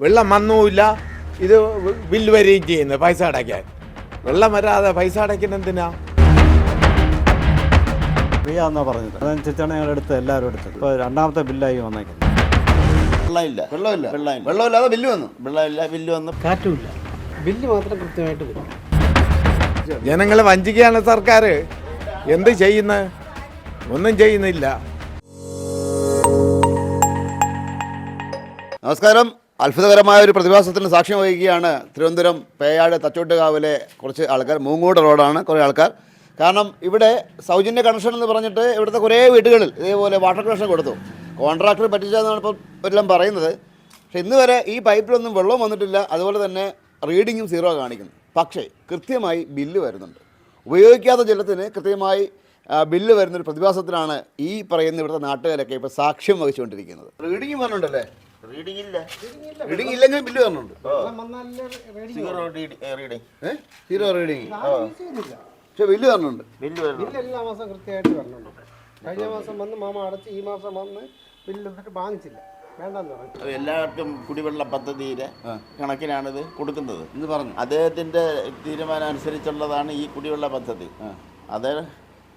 വെള്ളം വന്നുമില്ല. ഇത് ബിൽ വരികയും ചെയ്യുന്നത് പൈസ അടയ്ക്കാൻ. വെള്ളം വരാതെ പൈസ അടയ്ക്കുന്ന എന്തിനാ? ഫ്രീയാന്നാ പറഞ്ഞത്. അതനുസരിച്ചാണ് ഞങ്ങൾ എടുത്തത് എല്ലാവരും എടുത്തത്. ഇപ്പോൾ രണ്ടാമത്തെ ബില്ലായി വന്നേക്കുന്നത്. വെള്ളമില്ല. വെള്ളമില്ല. വെള്ളമില്ല. വെള്ളമില്ലാതെ ബില്ല് വന്നു. വെള്ളമില്ല ബില്ല് വന്ന്. കാറ്റുമില്ല. ബില്ല് മാത്രം കൃത്യമായിട്ട് വരും. ജനങ്ങളെ വഞ്ചിക്കുകയാണ് സർക്കാർ എന്ത് ചെയ്യുന്നത് ഒന്നും ചെയ്യുന്നില്ല. നമസ്കാരം. അത്ഭുതകരമായ ഒരു പ്രതിഭാസത്തിന് സാക്ഷ്യം വഹിക്കുകയാണ് തിരുവനന്തപുരം പേയാട് തച്ചോട്ടുകാവിലെ കുറച്ച് ആൾക്കാർ. മൂങ്ങോട് റോഡാണ് കുറേ ആൾക്കാർ. കാരണം ഇവിടെ സൗജന്യ കണക്ഷൻ എന്ന് പറഞ്ഞിട്ട് ഇവിടുത്തെ കുറേ വീടുകളിൽ ഇതേപോലെ വാട്ടർ കണക്ഷൻ കൊടുത്തു. കോൺട്രാക്ടർ പറ്റിച്ചതെന്നാണ് ഇപ്പോൾ എല്ലാം പറയുന്നത്. പക്ഷേ ഇന്ന് വരെ ഈ പൈപ്പിലൊന്നും വെള്ളവും വന്നിട്ടില്ല. അതുപോലെ തന്നെ റീഡിങ്ങും സീറോ കാണിക്കുന്നു. പക്ഷേ കൃത്യമായി ബില്ല് വരുന്നുണ്ട്. ഉപയോഗിക്കാത്ത ജലത്തിന് കൃത്യമായി ബില്ല് വരുന്നൊരു പ്രതിഭാസത്തിലാണ് ഈ പറയുന്ന ഇവിടുത്തെ നാട്ടുകാരൊക്കെ ഇപ്പോൾ സാക്ഷ്യം വഹിച്ചുകൊണ്ടിരിക്കുന്നത്. റീഡിങ് പറഞ്ഞിട്ടുണ്ടല്ലേ റീഡിംഗ് ഇല്ല. റീഡിംഗ് ഇല്ലെങ്കിൽ ബില്ല് പറഞ്ഞിട്ടുണ്ട് സീറോ റീഡിംഗ് ഏ? സീറോ റീഡിങ് പക്ഷെ ബില്ല് പറഞ്ഞിട്ടുണ്ട് ബില്ല് ബില്ല് എല്ലാ മാസം കൃത്യമായിട്ട് വരണുണ്ട് കഴിഞ്ഞ മാസം വന്ന് മാമ അടച്ച് ഈ മാസം വന്ന് ബില്ല് എന്നിട്ട് വാങ്ങിച്ചില്ല. അത് എല്ലാവർക്കും കുടിവെള്ള പദ്ധതിയിലെ കണക്കിനാണിത് കൊടുക്കുന്നത്. എന്ന് പറഞ്ഞു? അദ്ദേഹത്തിന്റെ തീരുമാനം അനുസരിച്ചുള്ളതാണ് ഈ കുടിവെള്ള പദ്ധതി. അത്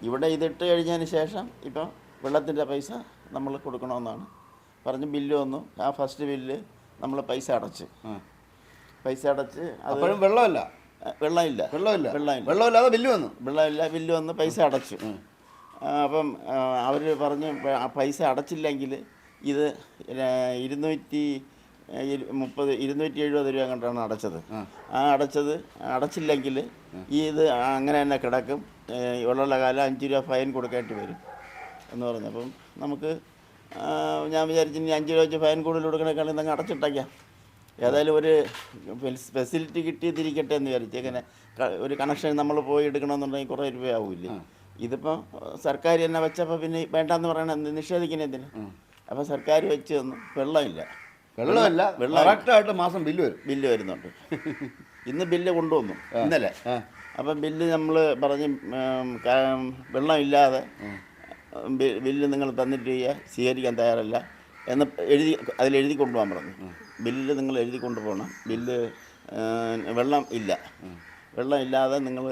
ഇവിടെ ഇതിട്ട് കഴിഞ്ഞതിന് ശേഷം ഇപ്പം വെള്ളത്തിന്റെ പൈസ നമ്മൾ കൊടുക്കണമെന്നാണ് പറഞ്ഞ് ബില്ല് വന്നു. ആ ഫസ്റ്റ് ബില്ല് നമ്മൾ പൈസ അടച്ച്. പൈസ അടച്ച് അപ്പോഴും വെള്ളമല്ല? വെള്ളമില്ല. വെള്ളമില്ല? വെള്ളമില്ല. വെള്ളമില്ലാതെ ബില്ല് വന്നു? വെള്ളമില്ല ബില്ല് വന്ന് പൈസ അടച്ചു. അപ്പം അവർ പറഞ്ഞ് പൈസ അടച്ചില്ലെങ്കിൽ ഇത് ഇരുന്നൂറ്റി ഇരു- മുപ്പത് ഇരുന്നൂറ്റി എഴുപത് രൂപ കണ്ടാണ് അടച്ചത്. ആ. അടച്ചത് അടച്ചില്ലെങ്കിൽ ഈ ഇത് അങ്ങനെ തന്നെ കിടക്കും. ഉള്ള കാലം അഞ്ച് രൂപ ഫൈൻ കൊടുക്കേണ്ടി വരും എന്ന് പറഞ്ഞു അപ്പം നമുക്ക് ഞാൻ വിചാരിച്ചു ഇനി അഞ്ച് രൂപ വെച്ച് ഫൈൻ കൂടുതൽ കൊടുക്കണേക്കാളും ഇതങ്ങ് അടച്ചിട്ടേക്കാം. ഏതായാലും ഒരു ഫെസിലിറ്റി കിട്ടിയതിരിക്കട്ടെ എന്ന് വിചാരിച്ചു ഇങ്ങനെ ഒരു കണക്ഷൻ നമ്മൾ പോയി എടുക്കണമെന്നുണ്ടെങ്കിൽ കുറേ രൂപയാവില്ലേ? ഇതിപ്പോൾ സർക്കാർ തന്നെ വെച്ചപ്പോൾ പിന്നെ വേണ്ടാന്ന് പറയണത് എന്തിന്? അപ്പോൾ സർക്കാർ വെച്ച് തന്നു വെള്ളമില്ല. വെള്ളമല്ല വെള്ളം കറക്റ്റായിട്ട് മാസം ബില്ല് വരും. ബില്ല് വരുന്നുണ്ട്. ഇന്ന് ബില്ല് കൊണ്ടുവന്നു ഇന്നലെ. അപ്പം ബില്ല് നമ്മൾ പറഞ്ഞ് വെള്ളമില്ലാതെ ബില്ല് നിങ്ങൾ തന്നിട്ട് ചെയ്യാൻ സ്വീകരിക്കാൻ തയ്യാറല്ല എന്ന് എഴുതി അതിൽ എഴുതി കൊണ്ടുപോകാൻ പറഞ്ഞു. ബില്ല് നിങ്ങൾ എഴുതി കൊണ്ടുപോകണം. ബില്ല് വെള്ളം ഇല്ല. വെള്ളം ഇല്ലാതെ നിങ്ങൾ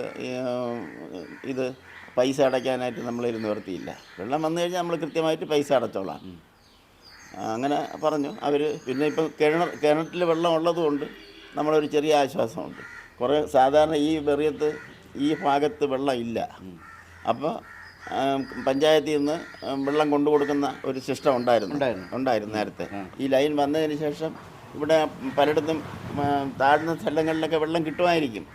ഇത് പൈസ അടയ്ക്കാനായിട്ട് നമ്മളിൽ നിവർത്തിയില്ല വെള്ളം വന്നു കഴിഞ്ഞാൽ നമ്മൾ കൃത്യമായിട്ട് പൈസ അടച്ചോളാം. അങ്ങനെ പറഞ്ഞു. അവർ പിന്നെ ഇപ്പം കിണർ കിണറ്റിൽ വെള്ളം ഉള്ളതുകൊണ്ട് നമ്മളൊരു ചെറിയ ആശ്വാസമുണ്ട്. കുറേ സാധാരണ ഈ വെറിയത്ത് ഈ ഭാഗത്ത് വെള്ളം ഇല്ല. അപ്പോൾ പഞ്ചായത്തിൽ നിന്ന് വെള്ളം കൊണ്ടു കൊടുക്കുന്ന ഒരു സിസ്റ്റം ഉണ്ടായിരുന്നു. ഉണ്ടായിരുന്നു. നേരത്തെ. ഈ ലൈൻ വന്നതിന് ശേഷം ഇവിടെ പലയിടത്തും താഴ്ന്ന സ്ഥലങ്ങളിലൊക്കെ വെള്ളം കിട്ടുമായിരിക്കും.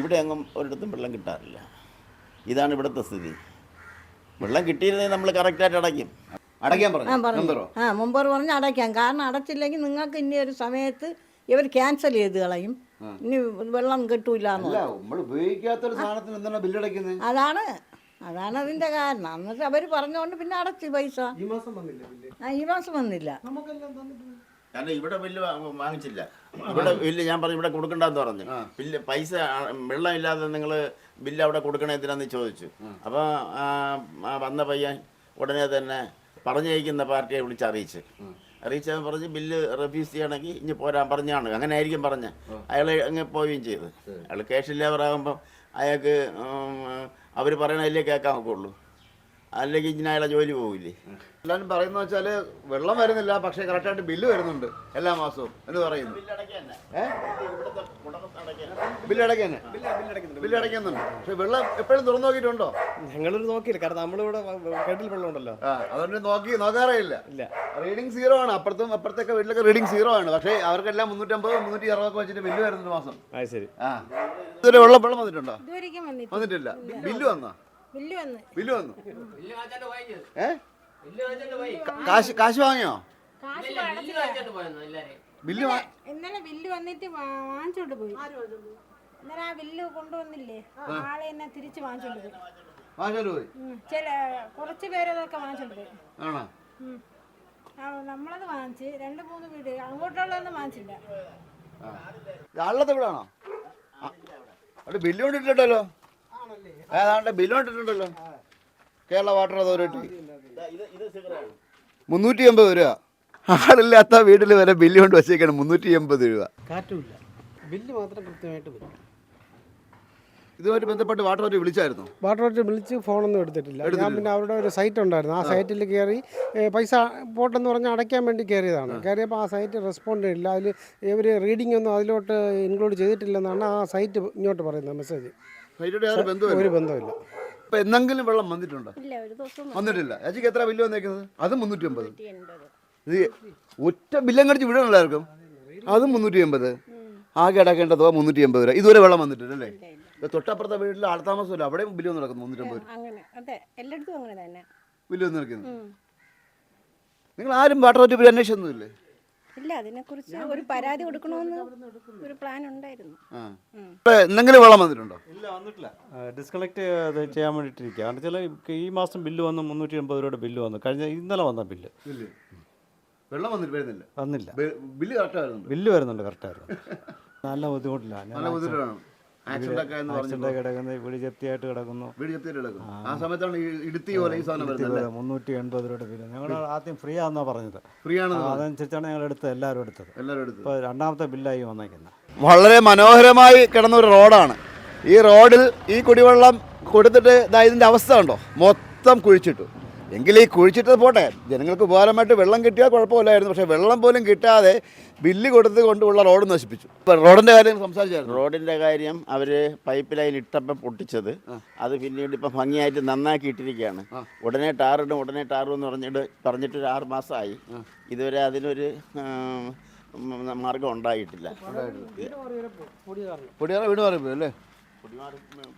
ഇവിടെ അങ്ങും ഒരിടത്തും വെള്ളം കിട്ടാറില്ല. ഇതാണ് ഇവിടുത്തെ സ്ഥിതി. വെള്ളം കിട്ടിയിരുന്നെങ്കിൽ നമ്മൾ കറക്റ്റായിട്ട് അടയ്ക്കും. അടയ്ക്കാൻ ആ പറഞ്ഞു. ആ മുമ്പർ പറഞ്ഞ് അടയ്ക്കാം. കാരണം അടച്ചില്ലെങ്കിൽ നിങ്ങൾക്ക് ഇനി ഒരു സമയത്ത് ഇവർ ക്യാൻസൽ ചെയ്ത് കളയും. ഇനി വെള്ളം കിട്ടൂല അതാണ് അതാണ് അതിന്റെ കാരണം. എന്നിട്ട് അവർ പറഞ്ഞുകൊണ്ട് പിന്നെ അടച്ചു പൈസ. ഈ മാസം വന്നില്ല ബില്ല്? ആ ഈ മാസം വന്നില്ല. നമുക്കെല്ലാം തന്നിട്ടുണ്ട് കാരണം ഇവിടെ ബില്ല് വാ- വാങ്ങിച്ചില്ല. ഇവിടെ ബില്ല് ഞാൻ പറഞ്ഞു ഇവിടെ കൊടുക്കണ്ടെന്ന് പറഞ്ഞു. ബില്ല് പൈസ ആ, വെള്ളമില്ലാതെ നിങ്ങൾ ബില്ല് അവിടെ കൊടുക്കണേ എന്തിനാന്ന് ചോദിച്ചു. അപ്പോൾ വന്ന പയ്യൻ ഉടനെ തന്നെ പറഞ്ഞയക്കുന്ന പാർട്ടിയെ വിളിച്ച് അറിയിച്ച്. അറിയിച്ചത് പറഞ്ഞ് ബില്ല് റെഫ്യൂസ് ചെയ്യണമെങ്കിൽ ഇനി പോരാൻ പറഞ്ഞാണ്. അങ്ങനെ ആയിരിക്കും പറഞ്ഞ അയാൾ അങ്ങ് പോവുകയും ചെയ്തു. അയാൾ ക്യാഷ് ഇല്ലാവറാകുമ്പം അയാൾക്ക് അവർ പറയണതല്ലേ കേൾക്കാൻ ഒക്കുള്ളൂ. അല്ലെങ്കിൽ ഇങ്ങനെ അയാളെ ജോലി പോകില്ലേ എല്ലാവരും പറയുന്ന വെച്ചാൽ വെള്ളം വരുന്നില്ല പക്ഷേ കറക്റ്റായിട്ട് ബില്ല് വരുന്നുണ്ട് എല്ലാ മാസവും. എന്ന് പറയുന്നു? ഏ? ബില്ല് അടയ്ക്കാൻ. ബില്ല് അടയ്ക്കുന്നുണ്ട്. പക്ഷെ വെള്ളം എപ്പോഴും തുറന്നു നോക്കിയിട്ടുണ്ടോ? ഞങ്ങളൊരു നോക്കിയില്ല. കാരണം നമ്മളിവിടെ കേട്ടിൽ വെള്ളം ഉണ്ടല്ലോ അതുകൊണ്ട് നോക്കി നോക്കാറേ ഇല്ല. റീഡിംഗ് റീഡിങ് സീറോ ആണ്. അപ്പുറത്തും അപ്പുറത്തൊക്കെ വീട്ടിലൊക്കെ റീഡിംഗ് സീറോ ആണ്. പക്ഷെ അവർക്കെല്ലാം മുന്നൂറ്റമ്പത് മുന്നൂറ്റി അറുപത് വെച്ചിട്ട് ബില്ല് വരുന്നുണ്ട് മാസം. ആ ശരി. ആ. ഇതുവരെ വെള്ളം വെള്ളം വന്നിട്ടുണ്ടോ? വന്നിട്ടില്ല. ബില്ല് വന്നോ? ബില്ല് വന്ന്. ബില്ല് വന്നു. ഏ കാശ് കാശ് വാങ്ങിയോ? കാശ് അടച്ചില്ല. ബില്ല് വാ- ഇന്നലെ ബില്ല് വന്നിട്ട് വാ- വാങ്ങിച്ചോണ്ട് പോയി. ഇന്നലെ ആ ബില്ല് കൊണ്ടുവന്നില്ലേ? ആളെ എന്നെ തിരിച്ച് വാങ്ങിച്ചോണ്ട് പോയി. വാങ്ങിച്ചോണ്ട് പോയി? ഉം. ചില കുറച്ച് പേരതൊക്കെ വാങ്ങിച്ചോണ്ട് പോയി. ആണോ? ഉം. ആ, നമ്മളത് വാങ്ങിച്ച് രണ്ട് മൂന്ന് വീട് അങ്ങോട്ടുള്ളതൊന്നും വാങ്ങിച്ചില്ല. ആളത്തെ വീടാണോ ആ, അവിടെ ബില്ല് കൊണ്ടിട്ടുണ്ടല്ലോ ഏതാണ്ട് ബില്ല് കണ്ടിട്ടുണ്ടല്ലോ കേരള വാട്ടർ അതോറിറ്റി. ഇത് ഇത് സിഗറാണ് മുന്നൂറ്റി എൺപത് രൂപ. ആളില്ലാത്ത വീട്ടിൽ വരെ ബില്ല് കൊണ്ട് വെച്ചേക്കാണ് മുന്നൂറ്റി എൺപത് രൂപ. കാറ്റുമില്ല ബില്ല് മാത്രം കൃത്യമായിട്ട് വരും. ഇതുമായിട്ട് ബന്ധപ്പെട്ട് വാട്ടർ അതോറിറ്റി വിളിച്ചായിരുന്നു? വാട്ടർ അതോറിറ്റി വിളിച്ച് ഫോണൊന്നും എടുത്തിട്ടില്ല. ഞാൻ പിന്നെ അവരുടെ ഒരു സൈറ്റ് ഉണ്ടായിരുന്നു. ആ സൈറ്റിൽ കയറി പൈസ പോട്ടെന്ന് പറഞ്ഞ് അടയ്ക്കാൻ വേണ്ടി കയറിയതാണ്. കയറിയപ്പോൾ ആ സൈറ്റ് റെസ്പോണ്ട് ചെയ്തില്ല. അതിൽ ഇവർ റീഡിംഗ് ഒന്നും അതിലോട്ട് ഇൻക്ലൂഡ് ചെയ്തിട്ടില്ലെന്നാണ് ആ സൈറ്റ് ഇങ്ങോട്ട് പറയുന്നത് മെസ്സേജ്. യാതൊരു ബന്ധമില്ല ഒരു ബന്ധമില്ല ഇപ്പൊ എന്തെങ്കിലും വെള്ളം വന്നിട്ടുണ്ടോ? ഇല്ല ഒരു ദിവസം വന്നിട്ടില്ല. ചേച്ചിക്ക് എത്ര ബില്ല് വന്നേക്കുന്നത്? അത് മുന്നൂറ്റി എൺപത് ഇത് ഒറ്റ ബില്ലും കടിച്ച് വിടണം എല്ലാവർക്കും അത് മുന്നൂറ്റി അമ്പത് ആകെ അടക്കേണ്ട തുക മുന്നൂറ്റി അമ്പത് രൂപ. ഇതുവരെ വെള്ളം വന്നിട്ടില്ല അല്ലേ? തൊട്ടപ്പുറത്തെ വീട്ടിൽ ആൾത്താമസമില്ല അവിടെ ബില്ല് വന്ന് നടക്കുന്നു മുന്നൂറ്റി അമ്പത് അങ്ങനെ. അതെ എല്ലായിടത്തും അങ്ങനെ തന്നെ. ബില്ല് വന്ന് നടക്കുന്നു നിങ്ങൾ ആരും വാട്ടർ അതോറിറ്റി അന്വേഷിച്ചൊന്നുമില്ലേ? ഇല്ല അതിനെക്കുറിച്ച് ഒരു പരാതി കൊടുക്കണമെന്ന് ഒരു പ്ലാൻ ഉണ്ടായിരുന്നു. എന്തെങ്കിലും വെള്ളം വന്നിട്ടുണ്ടോ? ഇല്ല വന്നിട്ടില്ല. ഡിസ്കണക്ട് ചെയ്യാൻ വേണ്ടിയിട്ടിരിക്കുക കാരണം വെച്ചാൽ ഈ മാസം ബില്ല് വന്ന് മുന്നൂറ്റി എൺപത് രൂപയുടെ ബില്ല് വന്നു. കഴിഞ്ഞ ഇന്നലെ വന്ന ബില്ല് ഇല്ല. വെള്ളം വന്നിട്ട് വരുന്നില്ല. വന്നില്ല. ബില്ല് കറക്റ്റ് വരുന്നുണ്ട് ബില്ല് വരുന്നുണ്ട് കറക്റ്റായിരുന്നു നല്ല ബുദ്ധിമുട്ടില്ല. നല്ല ബുദ്ധിമുട്ടാണ് ആക്സിഡന്റ് എന്ന് പറഞ്ഞു ആക്സിഡന്റ് കിടക്കുന്നത് വീട് ജപ്തിയായിട്ട് കിടക്കുന്നു. വീട് ചെത്തിയിട്ട് കിടക്കും ആ സമയത്താണ് ഈ ഇടുത്തി പോലെ ഈ സാധനം വരുന്നത് അല്ലേ മുന്നൂറ്റി എൺപത് രൂപയുടെ ബില്ല് ഞങ്ങൾ ആദ്യം ഫ്രീ ആണെന്നാണ് പറഞ്ഞത് ഫ്രീ ആണ് അതനുസരിച്ചാണ് ഞങ്ങൾ എടുത്തത് എല്ലാവരും എടുത്തത്. എല്ലാവരും ഇപ്പോൾ രണ്ടാമത്തെ ബില്ലായി വന്നേക്കുന്നത് വളരെ മനോഹരമായി കിടന്ന ഒരു റോഡാണ്. ഈ റോഡിൽ ഈ കുടിവെള്ളം കൊടുത്തിട്ട് ഇതാ ഇതിന്റെ അവസ്ഥ ഉണ്ടോ മൊത്തം കുഴിച്ചിട്ടു. എങ്കിൽ ഈ കുഴിച്ചിട്ടത് പോട്ടെ. ജനങ്ങൾക്ക് ഉപകാരമായിട്ട് വെള്ളം കിട്ടിയാൽ കുഴപ്പമില്ലായിരുന്നു. പക്ഷേ വെള്ളം പോലും കിട്ടാതെ ബില്ല് കൊടുത്ത് കൊണ്ടുള്ള റോഡ് നശിപ്പിച്ചു. ഇപ്പം റോഡിന്റെ കാര്യം സംസാരിച്ചായിരുന്നു. റോഡിന്റെ കാര്യം അവർ പൈപ്പ് ലൈൻ ഇട്ടപ്പം പൊട്ടിച്ചത്. അത് പിന്നീട് ഇപ്പം ഭംഗിയായിട്ട് നന്നാക്കി ഇട്ടിരിക്കുകയാണ് ഉടനെ ടാറിടും ഉടനെ ടാറും എന്ന് പറഞ്ഞിട്ട് പറഞ്ഞിട്ട് ഒരു ആറ് മാസമായി. ഇതുവരെ അതിനൊരു മാർഗം ഉണ്ടായിട്ടില്ല. പൊടിയാറ വീട് മാറിപ്പോയി അല്ലേ?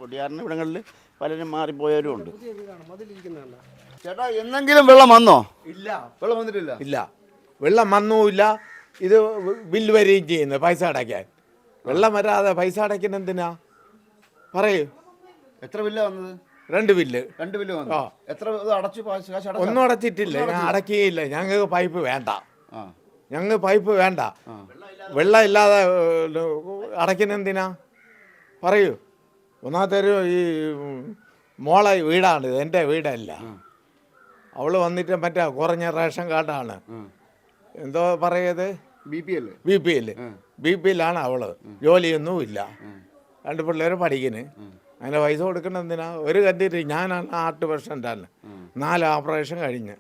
പൊടിയാറിന് ഇവിടങ്ങളിൽ പലരും മാറിപ്പോയവരും ഉണ്ട്. ചേട്ടാ എന്നെങ്കിലും വെള്ളം വന്നോ? ഇല്ല. വെള്ളം വന്നിട്ടില്ല. ഇല്ല. വെള്ളം വന്നുമില്ല. ഇത് ബില്ല് വരികയും ചെയ്യുന്നു പൈസ അടയ്ക്കാൻ. വെള്ളം വരാതെ പൈസ അടയ്ക്കുന്ന എന്തിനാ? പറയൂ. എത്ര ബില്ലാ വന്നത്? രണ്ട് ബില്ല്. രണ്ട് ബില്ല് വന്നു എത്ര അടച്ചു കാശ് ഒന്നും അടച്ചിട്ടില്ല. ഞാൻ അടക്കുകയില്ല ഞങ്ങൾക്ക് പൈപ്പ് വേണ്ട. ഞങ്ങൾക്ക് പൈപ്പ് വേണ്ട. വെള്ളം ഇല്ലാതെ അടയ്ക്കുന്ന എന്തിനാ? പറയൂ. ഒന്നാമത്തെ ഒരു ഈ മോളെ വീടാണ്. എന്റെ വീടല്ല. അവൾ വന്നിട്ട് മറ്റേ കുറഞ്ഞ റേഷൻ കാർഡാണ്. എന്തോ പറയത്? ബി പി അല്ലേ? B P L B P എല്ലാണ് അവൾ. ജോലിയൊന്നും ഇല്ല രണ്ട് പിള്ളേർ പഠിക്കുന്നു. അങ്ങനെ പൈസ കൊടുക്കണം എന്തിനാ? ഒരു കണ്ടിട്ട് ഞാനാണ് ആർട്ട് പെർസെന്റാണ് നാല് ഓപ്പറേഷൻ കഴിഞ്ഞ്.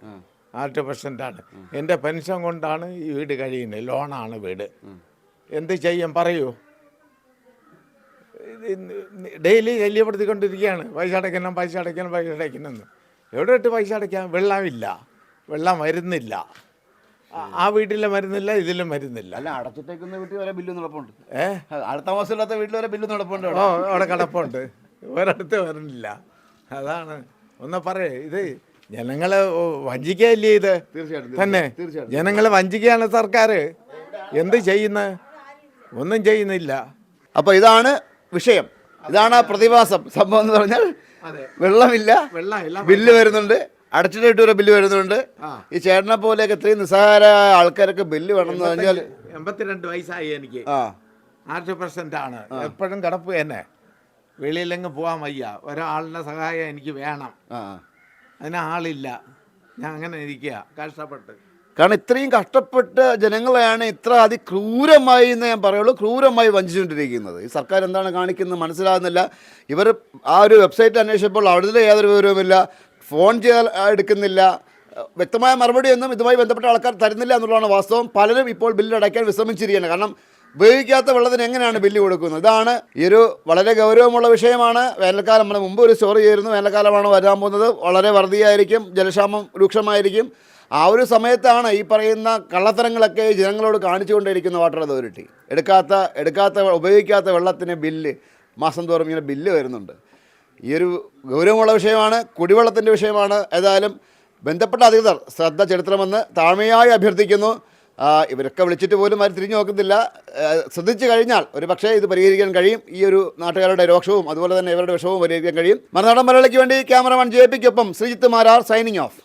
ആർട്ട് പെർസെന്റാണ് എന്റെ പെൻഷൻ കൊണ്ടാണ് ഈ വീട് കഴിയുന്നത്. ലോണാണ് വീട്. എന്ത് ചെയ്യും? പറയൂ. ഡെയിലി ശല്യപ്പെടുത്തിക്കൊണ്ടിരിക്കുകയാണ്. പൈസ അടയ്ക്കണം പൈസ അടയ്ക്കണം പൈസ അടയ്ക്കണമെന്ന് എവിടെ ഇട്ട് പൈസ അടയ്ക്കാം വെള്ളമില്ല. വെള്ളം വരുന്നില്ല. ആ- വീട്ടിലെ മരുന്നില്ല ഇതിലും മരുന്നില്ല അല്ല അടച്ചിട്ടേക്കുന്ന വീട്ടിൽ വരെ ബില്ല് നടപ്പുണ്ട്. ഏഹ് അടുത്ത മാസം ഇല്ലാത്ത വീട്ടിൽ വരെ ബില്ല് നടപ്പുണ്ട് ഓ അവിടെ കടപ്പുണ്ട്. ഒരിടത്ത് വരുന്നില്ല. അതാണ്. ഒന്ന് പറയേ ഇത് ജനങ്ങളെ വഞ്ചിക്കല്ലേ വഞ്ചിക്കുകയല്ലേ ഇത്? തീർച്ചയായിട്ടും, തന്നെ. തീർച്ചയായിട്ടും. ജനങ്ങളെ വഞ്ചിക്കുകയാണ് സർക്കാർ എന്ത് ചെയ്യുന്ന? ഒന്നും ചെയ്യുന്നില്ല. അപ്പോൾ ഇതാണ് വിഷയം. ഇതാണ് ആ പ്രതിഭാസം. സംഭവം എന്ന് പറഞ്ഞാൽ വെള്ളമില്ല. ബില്ല് വരുന്നുണ്ട്. അടച്ചിട്ട് വരെ ബില്ല് വരുന്നുണ്ട്. ഈ ചേട്ടനെ പോലെയൊക്കെ ഇത്രയും നിസ്സാര ആൾക്കാരൊക്കെ ബില്ല് വേണം എന്ന് പറഞ്ഞാൽ എൺപത്തിരണ്ട് വയസ്സായി എനിക്ക്. ആ. ആറ് പെർസെന്റ് ആണ് എപ്പോഴും കിടപ്പ് തന്നെ. വെളിയിലെങ്ങ് പോകാൻ വയ്യ. ഒരാളുടെ സഹായം എനിക്ക് വേണം. അതിനാളില്ല. അതിന് ആളില്ല ഞാൻ അങ്ങനെ ഇരിക്കുക കഷ്ടപ്പെട്ട്. കാരണം ഇത്രയും കഷ്ടപ്പെട്ട ജനങ്ങളെയാണ് ഇത്ര അതിക്രൂരമായി എന്ന് ഞാൻ പറയുള്ളൂ. ക്രൂരമായി വഞ്ചിച്ചുകൊണ്ടിരിക്കുന്നത്. ഈ സർക്കാർ എന്താണ് കാണിക്കുന്നത് മനസ്സിലാകുന്നില്ല. ഇവർ ആ ഒരു വെബ്സൈറ്റ് അന്വേഷിച്ചപ്പോൾ അവിടെ യാതൊരു വിവരവുമില്ല. ഫോൺ ചെയ്താൽ എടുക്കുന്നില്ല. വ്യക്തമായ മറുപടിയൊന്നും ഇതുമായി ബന്ധപ്പെട്ട ആൾക്കാർ തരുന്നില്ല എന്നുള്ളതാണ് വാസ്തവം. പലരും ഇപ്പോൾ ബില്ല് അടയ്ക്കാൻ വിശ്രമിച്ചിരിക്കുകയാണ്. കാരണം ഉപയോഗിക്കാത്ത വെള്ളത്തിന് എങ്ങനെയാണ് ബില്ല് കൊടുക്കുന്നത്? ഇതാണ് ഈ ഒരു വളരെ ഗൗരവമുള്ള വിഷയമാണ്. വേനൽക്കാലം നമ്മൾ മുമ്പ് ഒരു സ്റ്റോറി ചെയ്തിരുന്നു വേനൽക്കാലമാണ് വരാൻ പോകുന്നത്. വളരെ വറുതിയായിരിക്കും. ജലക്ഷാമം രൂക്ഷമായിരിക്കും. ആ ഒരു സമയത്താണ് ഈ പറയുന്ന കള്ളത്തരങ്ങളൊക്കെ ജനങ്ങളോട് കാണിച്ചുകൊണ്ടിരിക്കുന്ന വാട്ടർ അതോറിറ്റി. എടുക്കാത്ത എടുക്കാത്ത ഉപയോഗിക്കാത്ത വെള്ളത്തിന് ബില്ല് മാസം തോറും ഇങ്ങനെ ബില്ല് വരുന്നുണ്ട്. ഈ ഒരു ഗൗരവമുള്ള വിഷയമാണ് കുടിവെള്ളത്തിന്റെ വിഷയമാണ്. ഏതായാലും ബന്ധപ്പെട്ട അധികൃതർ ശ്രദ്ധ ചെലുത്തണമെന്ന് താഴ്മയായി അഭ്യർത്ഥിക്കുന്നു. ഇവരൊക്കെ വിളിച്ചിട്ട് പോലും അവർ തിരിഞ്ഞു നോക്കുന്നില്ല. ശ്രദ്ധിച്ചു കഴിഞ്ഞാൽ ഒരു പക്ഷേ ഇത് പരിഹരിക്കാൻ കഴിയും. ഈ ഒരു നാട്ടുകാരുടെ രോക്ഷവും അതുപോലെ തന്നെ ഇവരുടെ വിഷവും പരിഹരിക്കാൻ കഴിയും. മറുനാടൻ മലയാളിക്ക് വേണ്ടി ക്യാമറമാൻ ജെ പിക്കൊപ്പം ശ്രീജിത്ത് മാരാർ സൈനിങ് ഓഫ്.